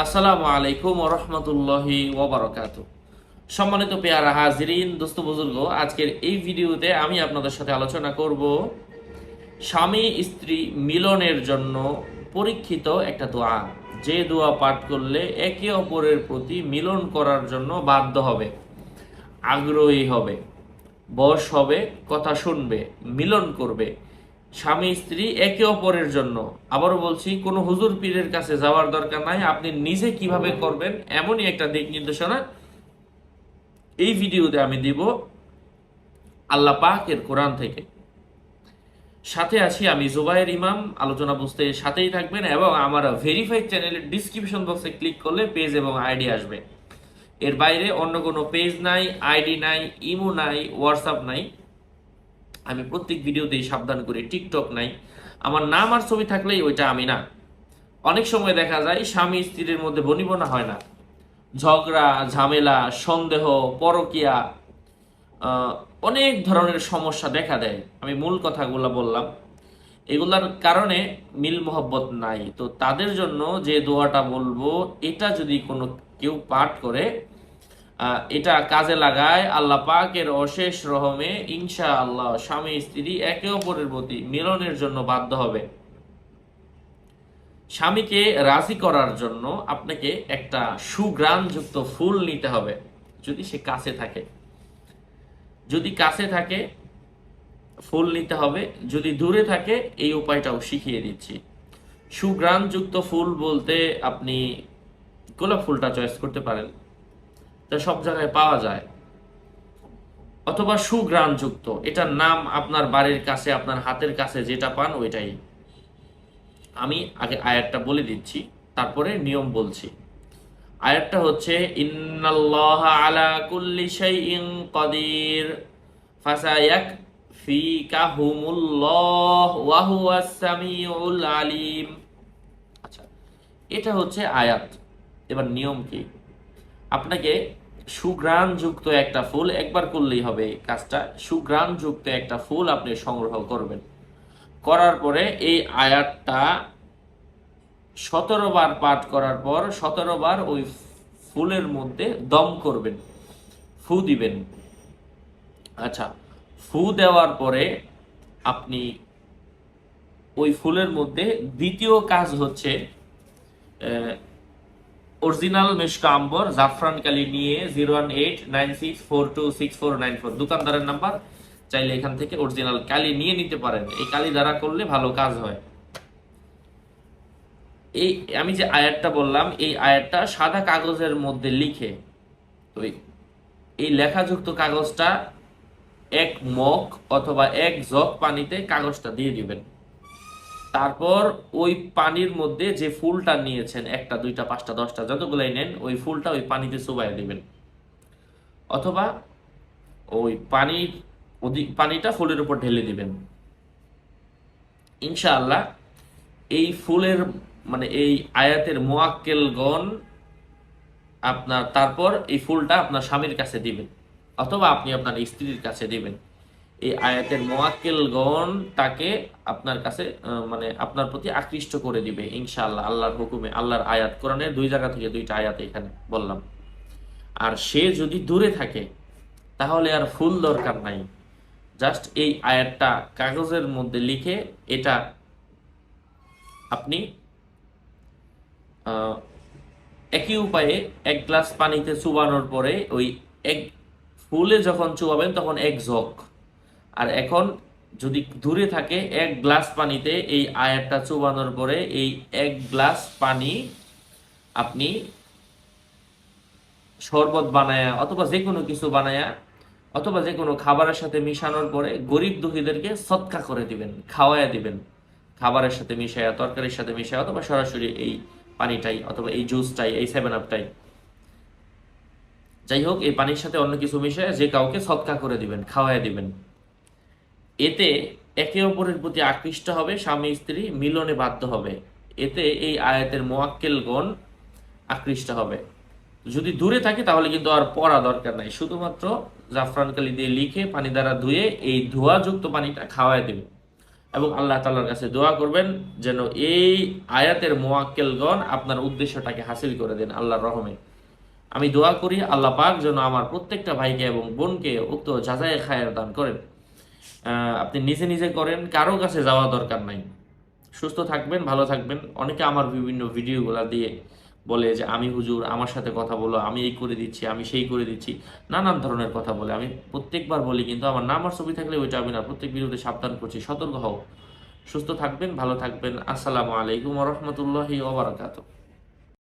আসসালামু আলাইকুম রহমতুল্লাহি ওবরাকাত সম্মানিত পেয়ারা হাজরিন, দোস্ত বুজুর্গ, আজকের এই ভিডিওতে আমি আপনাদের সাথে আলোচনা করব স্বামী স্ত্রী মিলনের জন্য পরীক্ষিত একটা দোয়া। যে দোয়া পাঠ করলে একে অপরের প্রতি মিলন করার জন্য বাধ্য হবে, আগ্রহী হবে বয়স হবে, কথা শুনবে, মিলন করবে। স্বামী, স্ত্রী একে অপরের জন্য। আবারও বলছি, কোনো হুজুর পীরের কাছে যাওয়ার দরকার নাই। আপনি নিজে কীভাবে করবেন এমনই একটা দিক নির্দেশনা এই ভিডিওতে আমি দিব আল্লাহ পাকের কোরআন থেকে। সাথে আছি আমি জুবাইর ইমাম। আলোচনা বুঝতে সাথেই থাকবেন এবং আমার ভেরিফাইড চ্যানেলের ডিসক্রিপশন বক্সে ক্লিক করলে পেজ এবং আইডি আসবে। এর বাইরে অন্য কোনো পেজ নাই আইডি নাই ইমো নাই হোয়াটসঅ্যাপ নাই। আমি প্রত্যেক ভিডিওতেই সাবধান করি টিকটক নাই। আমার নাম আর ছবি থাকলেই ওইটা আমি না। অনেক সময় দেখা যায়, স্বামী স্ত্রীর মধ্যে বনিবনা হয় না। ঝগড়া, ঝামেলা, সন্দেহ, পরকিয়া অনেক ধরনের সমস্যা দেখা দেয়। আমি মূল কথাগুলো বললাম। এগুলার কারণে মিল মোহব্বত নাই। তো তাদের জন্য যে দোয়াটা বলব, এটা যদি কোনো কেউ পাঠ করে এটা কাজে লাগায় আল্লাহ পাকের অশেষ রহমে ইনশা আল্লাহ স্বামী স্ত্রী একে অপরের প্রতি মিলনের জন্য বাধ্য হবে। স্বামীকে রাজি করার জন্য আপনাকে একটা সুগ্রাণযুক্ত ফুল নিতে হবে, যদি সে কাছে থাকে। যদি কাছে থাকে, ফুল নিতে হবে। যদি দূরে থাকে, এই উপায়টাও শিখিয়ে দিচ্ছি। সুগ্রাণযুক্ত ফুল বলতে আপনি গোলাপ ফুলটা চয়েস করতে পারেন। তা সব জায়গায় পাওয়া যায়। অথবা সুগ্রাণযুক্ত এটার নাম আপনার বাড়ির কাছে, আপনার হাতের কাছে যেটা পান ওইটাই। আমি আগে আয়াতটা বলে দিচ্ছি, তারপরে নিয়ম বলছি। আয়াতটা হচ্ছে, ইন্নাল্লাহ আলা কুল্লি শাইইন কাদির ফাসায়াক ফিকাহুমুল্লাহ ওয়া হুয়াস সামিউল আলিম। আচ্ছা এটা হচ্ছে আয়াত। এবার নিয়ম কি? আপনাকে সুঘ্রাণযুক্ত একটা ফুল একবার করলেই হবে কাজটা। সুঘ্রাণযুক্ত একটা ফুল আপনি সংগ্রহ করবেন। করার পরে এই আয়াতটা সতেরো বার পাঠ করার পর সতেরো বার ওই ফুলের মধ্যে দম করবেন, ফু দিবেন। আচ্ছা ফু দেওয়ার পরে আপনি ওই ফুলের মধ্যে দ্বিতীয় কাজ হচ্ছে অরিজিনাল মেশকা আম্বর, জাফরান কালি নিয়ে zero one eight nine six four two six four nine four. দোকানদারের নাম্বার, চাইলে এখান থেকে অরিজিনাল কালি নিয়ে নিতে পারেন। এই কালি দ্বারা করলে ভালো কাজ হয়। এই, আমি যে আয়াতটা বললাম, এই আয়াতটা সাদা কাগজের মধ্যে লিখে এই- এই লেখাযুক্ত কাগজটা এক মগ অথবা এক জগ পানিতে কাগজটা দিয়ে দিবেন। তারপর ওই পানির মধ্যে যে ফুলটা নিয়েছেন, একটা, দুইটা, পাঁচটা, দশটা, যতগুলাই নেন, ওই ফুলটা ওই পানিতে চুবাইয়া দিবেন। অথবা ওই পানির পানিটা ফুলের উপর ঢেলে দিবেন। ইনশাআল্লাহ এই ফুলের মানে এই আয়াতের মোয়াক্কেল গণ আপনার, তারপর এই ফুলটা আপনার স্বামীর কাছে দিবেন, অথবা আপনি আপনার স্ত্রীর কাছে দিবেন। এই আয়াতের মোয়াক্কেল গণ তাকে আপনার কাছে মানে আপনার প্রতি আকৃষ্ট করে দিবে, ইনশাআল্লাহ। আল্লাহর হুকুমে, আল্লাহর আয়াত কোরআনের দুই জায়গা থেকে দুইটা আয়াত এখানে বললাম। আর সে যদি দূরে থাকে, তাহলে আর ফুল দরকার নাই। জাস্ট এই আয়াতটা কাগজের মধ্যে লিখে এটা আপনি একই উপায়ে এক গ্লাস পানিতে চুবানোর পরে ওই এক ফুলে যখন চুবাবেন, তখন এক জগ আর এখন যদি দূরে থাকে, এক গ্লাস পানিতে এই আয়াতটা চুবানোর পরে এই এক গ্লাস পানি আপনি শরবত বানায়া অথবা যে কোনো কিছু বানায়া অথবা যে কোনো খাবারের সাথে মিশানোর পরে গরিব দুঃখীদেরকে সৎকা করে দিবেন, খাওয়ায়া দিবেন। খাবারের সাথে মিশায়া, তরকারির সাথে মিশায়া অথবা সরাসরি এই পানিটাই অথবা এই জুসটাই, এই সেভেন আপটাই যাই হোক, এই পানির সাথে অন্য কিছু মিশায় যে কাউকে সৎকা করে দিবেন, খাওয়ায়া দিবেন। এতে একে অপরের প্রতি আকৃষ্ট হবে, স্বামী স্ত্রী মিলনে বাধ্য হবে। এতে এই আয়াতের মোয়াক্কেলগণ আকৃষ্ট হবে। যদি দূরে থাকে, তাহলে কিন্তু আর পড়া দরকার নাই। শুধুমাত্র জাফরান কালি দিয়ে লিখে পানি দ্বারা ধুয়ে এই ধোয়াযুক্ত পানিটা খাওয়ায় দেবে। এবং আল্লাহ তাআলার কাছে দোয়া করবেন যেন এই আয়াতের মোয়াক্কেলগণ আপনার উদ্দেশ্যটাকে হাসিল করে দেন আল্লাহর রহমে। আমি দোয়া করি আল্লাহ পাক যেন আমার প্রত্যেকটা ভাইকে এবং বোনকে উক্ত যাচাই খায়ের দান করেন। আপনি নিজে নিজে করেন, কারও কাছে যাওয়া দরকার নাই। সুস্থ থাকবেন, ভালো থাকবেন। অনেকে আমার বিভিন্ন ভিডিওগুলো দিয়ে বলে যে, আমি হুজুর, আমার সাথে কথা বলো, আমি এই করে দিচ্ছি, আমি সেই করে দিচ্ছি। নানান ধরনের কথা বলে। আমি প্রত্যেকবার বলি, কিন্তু আমার নাম আর ছবি থাকলে ওইটা আমি না, প্রত্যেক ভিডিওতে সাবধান করছি, সতর্ক হও। সুস্থ থাকবেন, ভালো থাকবেন। আসসালামু আলাইকুম রহমতুল্লাহি ওবরাকাতুহ